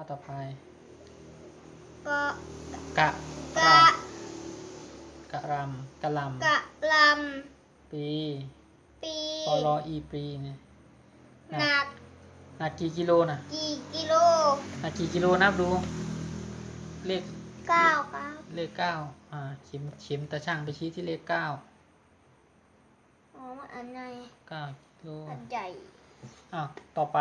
อต่อไปก็กะกะรำกะรำกะลกะลำปีปีปอรออีปีเนี่ยหนักหนักกี่กิโลนะกี่กิโลหนักกี่กิโลนับดู เลขเก้าครับเลขเก้าอ่าเข็มเข็มตาช่างไปชี้ที่เลขเก้าอ๋อมันอันไหนเก้ากิโลอันใหญ่อ้าต่อไป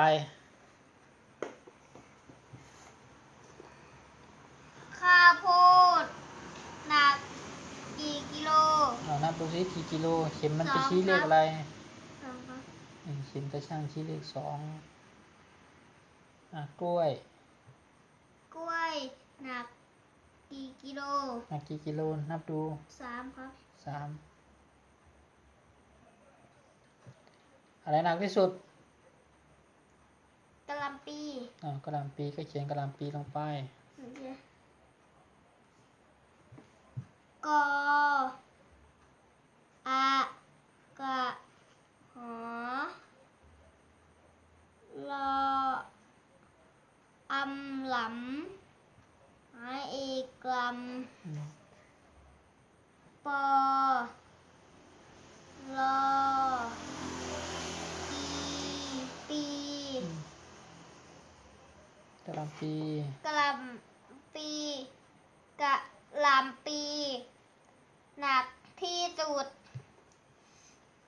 ข้าวโพดหนักกี่กิโล เอานับดูซิ กี่กิโล เข็มมันไปสองชี้เลขครับ อะไรสองครับอืมเข็มตาช่างชี้เลขสองอะกล้วยกล้วยหนักกี่กิโลหนักกี่กิโลนับดูสามครับสามอะไรหนักที่สุดกะหล่ำปีอ่ากระหลำปีก็เขียนกระหลำปีลงไปโอเคกออากะหอรออำหลำหาเอกล อืมำ ปอรอีปีกระลำปีกะลำปีกะลำปี หนักที่สุด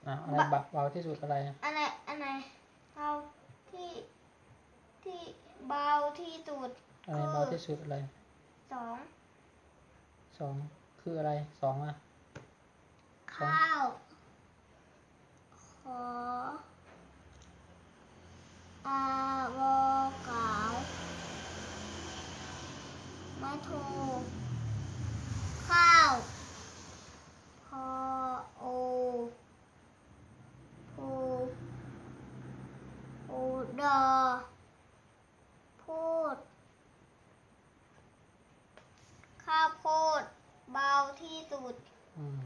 อะอะไรเบาเบาที่สุดอะไรอันไหนอันไหนเบาที่ที่เบาที่สุดอะไรเบาที่สุดอะไร สองคืออะไรสองอะข้าว ขออาวกาวไม่โทรข้าวพอโอพูโอดอพูด ข้าวโพด เบาที่สุด อืม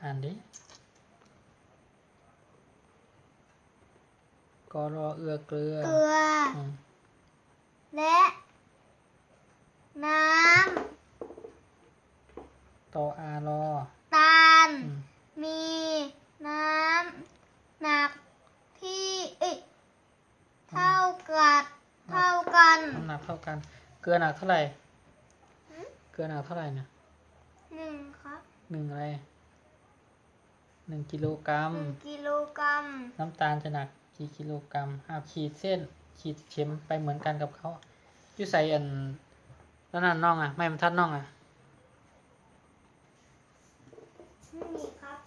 อ่านดิกรอเอือเกลือเกลืออืมและ น้ตออารอำตาลอืม มีน้ำหนักที่เอ้ยเท่ากับเท่ากัน น้ำ หนักเท่ากัน เกลือหนักเท่าไหร่หืมเกลือหนักเท่าไหร่เนี่ยหนึ่งครับหนึ่งอะไรหนึ่งกิโลกรัมหนึ่งกิโลกรัม น้ำตาลจะหนักกี่กิโลกรัมอ้าวขีดเส้นขีดเข็มไปเหมือนกันกับเขาอยู่ใส่อันแล้วนั่นน่องอะ ไม่มันทัดน่องอะไม่มีครับ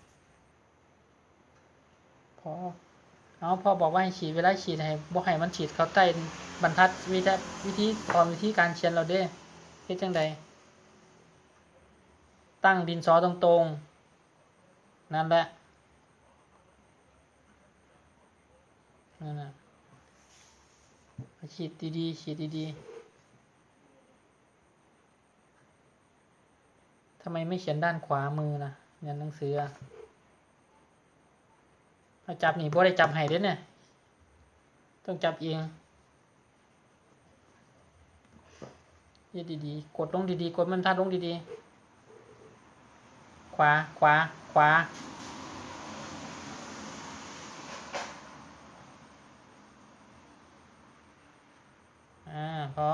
พอ เอาพอบอกว่าให้ฉีดเวลาฉีดให้บอกให้มันฉีดเขาใต้บรรทัดวิธีวิธีตอนวิธีการเขียนเราเด้เฮ็ดจังใดตั้งดินสอตรงๆ นั่นแหละนั่นนะฉีดดีๆฉีดดีๆทำไมไม่เขียนด้านขวามือนะเงินหนังสือ ถ้าจับนี่บ่ได้จับให้เด้เนี่ย ต้องจับเองย็ดดีๆ กดลงดีๆ กดมันทัดลงดีๆ ขวา ขวา ขวา อ่า พอ